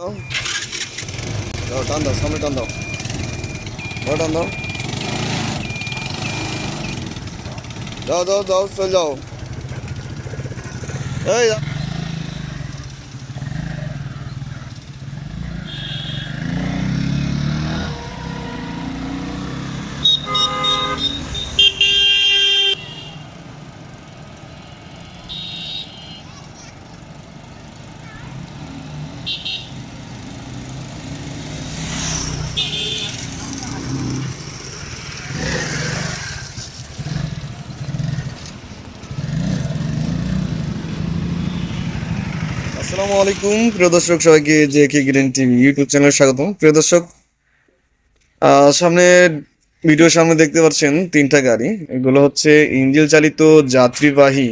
দাও। টান দাও, সামনে টান দাও। বড় টান দাও। যাও যাও যাও চল যাও। এই যা। আসসালামু আলাইকুম। প্রিয় দর্শক, সবাইকে J K green TV YouTube চ্যানেলে স্বাগতম। প্রিয় দর্শক সামনে, ভিডিওর সামনে দেখতে পাচ্ছেন তিনটা গাড়ি। এগুলো হচ্ছে ইঞ্জিল চালিত যাত্রীবাহী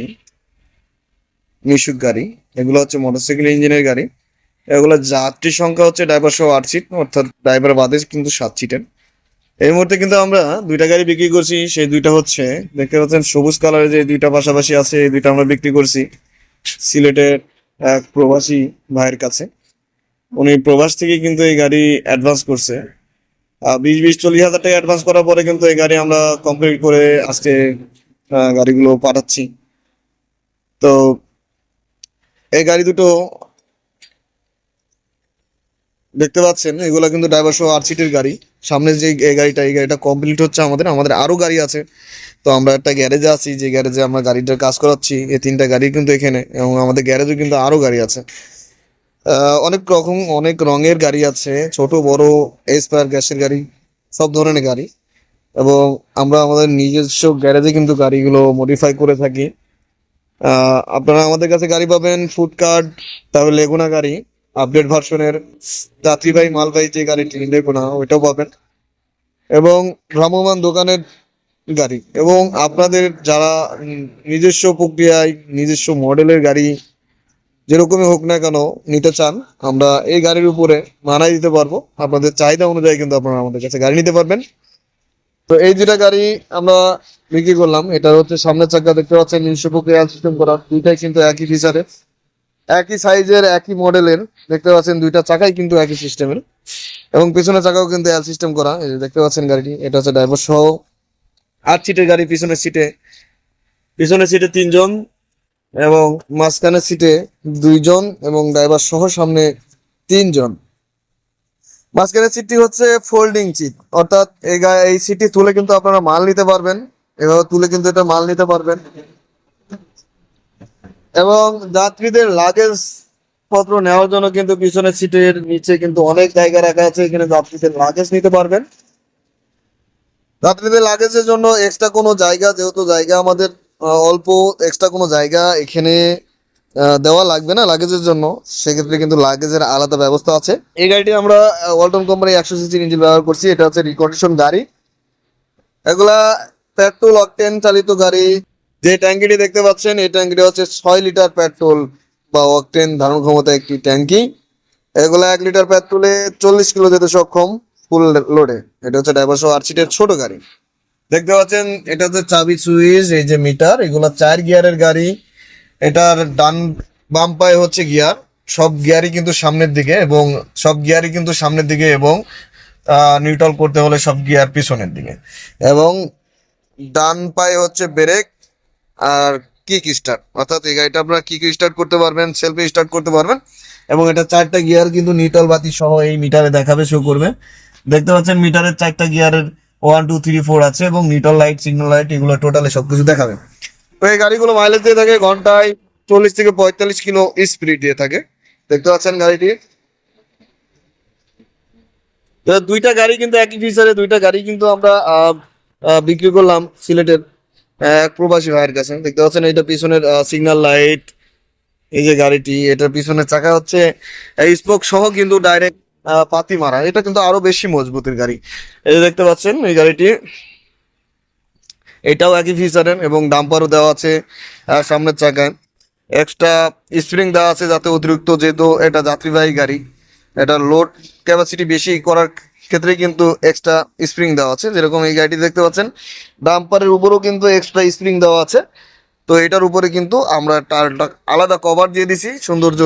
মিশুক গাড়ি। এগুলো হচ্ছে মোটরসাইকেল ইঞ্জিনের গাড়ি। এগুলো যাত্রী সংখ্যা হচ্ছে ড্রাইভার সহ আট সিট, অর্থাৎ ড্রাইভার বাদে কিন্তু সাত সিটের। এই মুহূর্তে কিন্তু আমরা দুইটা গাড়ি বিক্রি করছি। সেই দুইটা হচ্ছে, দেখতে পাচ্ছেন সবুজ কালারের যে দুইটা পাশাপাশি আছে, এই দুইটা আমরা বিক্রি করছি। সিলেটের এক প্রবাসী ভাইয়ের কাছে। উনি প্রবাস থেকে কিন্তু এই গাড়ি অ্যাডভান্স করছে। বিশ বিশ চল্লিশ হাজার টাকা অ্যাডভান্স করার পরে কিন্তু এই গাড়ি আমরা কমপ্লিট করে আজকে গাড়িগুলো পাঠাচ্ছি। তো এই গাড়ি দুটো দেখতে পাচ্ছেন, এগুলো কিন্তু ড্রাইভার সহ আট সিটের গাড়ি। সামনে যে এই গাড়িটা এই গাড়িটা কমপ্লিট হচ্ছে আমাদের। আমাদের আরও গাড়ি আছে। তো আমরা একটা গ্যারেজে আছি, যে গ্যারেজে আমরা গাড়িটার কাজ করাচ্ছি। এই তিনটা গাড়ি কিন্তু এখানে, এবং আমাদের গ্যারেজে কিন্তু আরও গাড়ি আছে। অনেক রকম, অনেক রঙের গাড়ি আছে। ছোট, বড় এসপায়ার গ্যাসের গাড়ি, সব ধরনের গাড়ি। এবং আমরা আমাদের নিজস্ব গ্যারেজে কিন্তু গাড়িগুলো মডিফাই করে থাকি। আপনারা আমাদের কাছে গাড়ি পাবেন ফুডকার্ট তারপরে লেগুনা গাড়ি। আপডেট ভার্সনের যাত্রীবাহী মালবাহী যে গাড়িটি লেগুনা ওইটাও পাবেন। এবং ভ্রাম্যমান দোকানের গাড়ি। এবং আপনাদের যারা নিজস্ব প্রক্রিয়ায়, নিজস্ব মডেলের গাড়ি যেরকমই হোক না কেন নিতে চান, আমরা এই গাড়ির উপরে মানাই দিতে পারব। আপনাদের চাহিদা অনুযায়ী কিন্তু আপনারা আমাদের কাছে গাড়ি নিতে পারবেন। তো এই দুটা গাড়ি আমরা বিক্রি করলাম। এটা হচ্ছে সামনের চাকা দেখতে পাচ্ছেন, নিজস্ব প্রক্রিয়া সিস্টেম করা। দুইটাই কিন্তু একই ফিচারের একই সাইজের, একই মডেলের, দেখতে পাচ্ছেন দুইটা চাকাই কিন্তু একই সিস্টেমের। এবং পিছনের চাকাও কিন্তু এল সিস্টেম করা, এই যে দেখতে পাচ্ছেন গাড়িটি, এটা হচ্ছে ড্রাইভার সহ। আট সিটের গাড়ি, পিছনের সিটে। পিছনের সিটে তিনজন এবং মাঝখানের সিটে দুইজন এবং ড্রাইভার সহ সামনে তিনজন। মাঝখানের সিটটি হচ্ছে ফোল্ডিং সিট অর্থাৎ এই এই সিটটি তুলে কিন্তু আপনারা মাল নিতে পারবেন। এভাবে তুলে কিন্তু এটা মাল নিতে পারবেন। এবং যাত্রীদের লাগেজ পত্র নেওয়ার জন্য কিন্তু পিছনের সিটের নিচে কিন্তু অনেক জায়গা রাখা আছে, এখানে যাত্রীদের লাগেজ নিতে পারবেন। যাত্রীদের লাগেজের জন্য এক্সট্রা কোনো জায়গা, যেহেতু জায়গা আমাদের অল্প এক্সট্রা কোনো জায়গা এখানে দেওয়া লাগবে না লাগেজের জন্য। সেক্ষেত্রে কিন্তু লাগেজের আলাদা ব্যবস্থা আছে। এই গাড়িটি আমরা ওয়ালটন কোম্পানি একশো সিসির ইঞ্জিন ব্যবহার করছি। এটা হচ্ছে রিকন্ডিশন গাড়ি। এগুলা পেট্রোল অকটেন চালিত গাড়ি। যে ট্যাঙ্কিটি দেখতে পাচ্ছেন, এই ট্যাঙ্কিটি হচ্ছে ছয় লিটার পেট্রোল বা অকটেন ধারণ ক্ষমতা একটি ট্যাঙ্কি। এগুলা এক লিটার পেট্রোলে চল্লিশ কিলো যেতে সক্ষম ফুল লোডে। এটা হচ্ছে ড্রাইভার সহ আট সিটের ছোট গাড়ি। দেখতে পাচ্ছেন, এটা হচ্ছে চাবি সুইচ, এই যে মিটার, এগুলো চার গিয়ারের গাড়ি। এটার ডান বাম পায়ে হচ্ছে গিয়ার। সব গিয়ারই কিন্তু সামনের দিকে এবং সব গিয়ারই কিন্তু সামনের দিকে এবং নিউট্রাল করতে হলে সব গিয়ার পিছনের দিকে। এবং ডান পায়ে হচ্ছে ব্রেক আর কিক স্টার্ট অর্থাৎ এই গাড়িটা আপনারা কিক স্টার্ট করতে পারবেন সেলফি স্টার্ট করতে পারবেন এবং এটা চারটা গিয়ার কিন্তু নিটল বাতি সহ এই মিটারে দেখাবে শো করবে। দেখতে পাচ্ছেন মিটারের চারটা গিয়ারের ওয়ান টু থ্রি ফোর আছে এবং নিটল লাইট সিগন্যাল লাইট এগুলো টোটালে সবকিছু দেখাবে। তো এই গাড়িগুলো মাইলেজ দিয়ে থাকে ঘন্টায় চল্লিশ থেকে পঁয়তাল্লিশ কিলো স্পিড দিয়ে থাকে। দেখতে পাচ্ছেন গাড়িটি। দুইটা গাড়ি কিন্তু একই ফিচারে দুইটা গাড়ি কিন্তু আমরা বিক্রি করলাম সিলেটের এক প্রবাসী ভাইয়ের কাছে। দেখতে পাচ্ছেন এটা পিছনের সিগন্যাল লাইট এই যে গাড়িটি, এটার পিছনের চাকা হচ্ছে স্পোক সহ কিন্তু ডাইরেক্ট পাতি মারা। এটা কিন্তু আরও বেশি মজবুতের গাড়ি। এই যে দেখতে পাচ্ছেন, এই গাড়িটি, এটাও একই ফিচারের এবং ডাম্পারও দেওয়া আছে সামনের চাকায়। এক্সট্রা স্প্রিং দেওয়া আছে যাতে অতিরিক্ত যেহেতু এটা যাত্রীবাহী গাড়ি, এটা লোড ক্যাপাসিটি বেশি করার ক্ষেত্রে কিন্তু এক্সট্রা স্প্রিং দেওয়া আছে, যেরকম এই গাড়িটি দেখতে পাচ্ছেন। ডাম্পারের উপরেও কিন্তু এক্সট্রা স্প্রিং দেওয়া আছে। তো এটার উপরে কিন্তু আমরা টায়ারটা আলাদা কভার দিয়ে দিছি সৌন্দর্য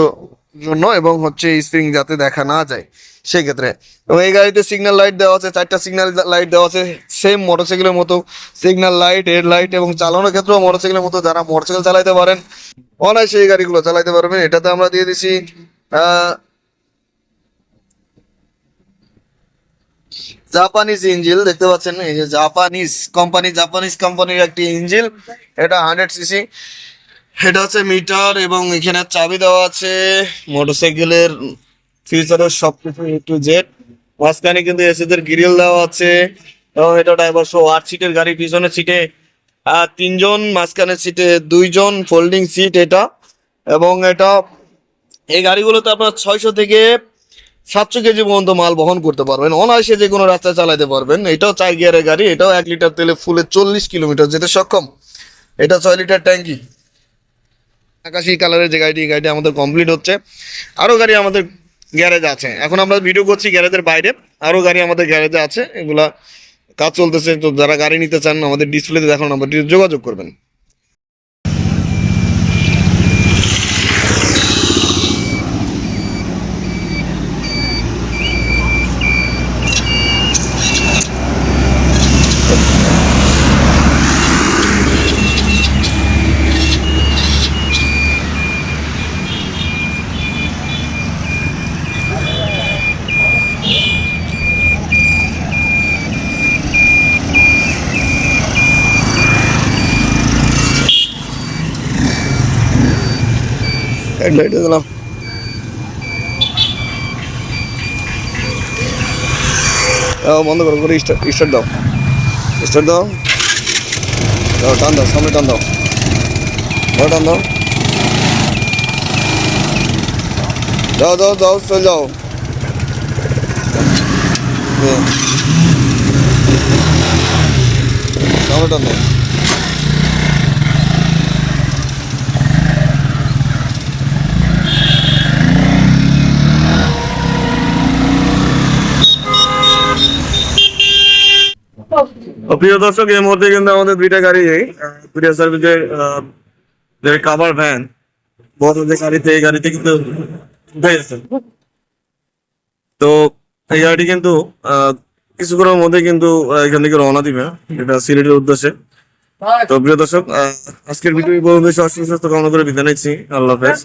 জন্য এবং হচ্ছে স্প্রিং যাতে দেখা না যায় সেক্ষেত্রে। এবং এই গাড়িতে সিগন্যাল লাইট দেওয়া আছে, চারটা সিগন্যাল লাইট দেওয়া আছে সেম মোটরসাইকেলের মতো। সিগন্যাল লাইট হেড লাইট এবং চালানোর ক্ষেত্রেও মোটরসাইকেলের মতো যারা মোটরসাইকেল চালাতে পারেন, অনায়াসে এই গাড়িগুলো চালাইতে পারবেন। এটাতে আমরা দিয়ে দিছি জাপানিজ ইঞ্জিল, দেখতে পাচ্ছেন? এই যে জাপানিজ কোম্পানি, জাপানিজ কোম্পানির একটি ইঞ্জিল। এটা হান্ড্রেড সিসি। এটা হচ্ছে মিটার এবং এখানে চাবি দেওয়া আছে। মোটরসাইকেলের ফিউচারের সব কিছু এ টু জেড মাঝখানে কিন্তু এসিদের গ্রিল দেওয়া আছে। এবং এটা ড্রাইভার শো আট সিটের গাড়ি, পিছনের সিটে তিনজন, মাঝখানের সিটে দুইজন ফোল্ডিং সিট এটা। এবং এটা, এই গাড়িগুলোতে আপনার ছয়শো থেকে সাতশো কেজি পর্যন্ত মাল বহন করতে পারবেন। অনায়াসে যে কোনো রাস্তায় চালাতে পারবেন। এটাও চার গিয়ারের গাড়ি, এটাও এক লিটার তেলে ফুলে চল্লিশ কিলোমিটার যেতে সক্ষম। এটা ছয় লিটার ট্যাঙ্কি। আকাশি কালারের যে গাড়িটি গাড়িটি আমাদের কমপ্লিট হচ্ছে। আরও গাড়ি আমাদের গ্যারেজ আছে। এখন আমরা ভিডিও করছি গ্যারেজের বাইরে। আরও গাড়ি আমাদের গ্যারেজে আছে। এগুলা কাজ চলতেছে। তো যারা গাড়ি নিতে চান, আমাদের ডিসপ্লেতে দেখানো নাম্বারটি যোগাযোগ করবেন। হেডলাইট দিলাম দাও বন্ধ করো, করে স্টার্ট দাও। স্টার্ট দাও। দাও, টান দাও, সামনে টান দাও। দাও, টান দাও। যাও যাও যাও চল যাও। হ্যাঁ। সামনে টান দাও। প্রিয় দর্শক, এই মুহূর্তে কিন্তু আমাদের দুইটা গাড়ি দুইটা সার্ভিসের যে কাভার ভ্যান বড় যে গাড়িতে, এই গাড়িতে কিন্তু তো এই গাড়িটি কিন্তু কিছুক্ষণের মধ্যে কিন্তু এখান থেকে রওনা দিবে। এটা সিলেটের উদ্দেশ্যে। তো প্রিয় দর্শক আজকের ভিডিও কামনা করে বিদায় নিচ্ছি। আল্লাহ হাফেজ।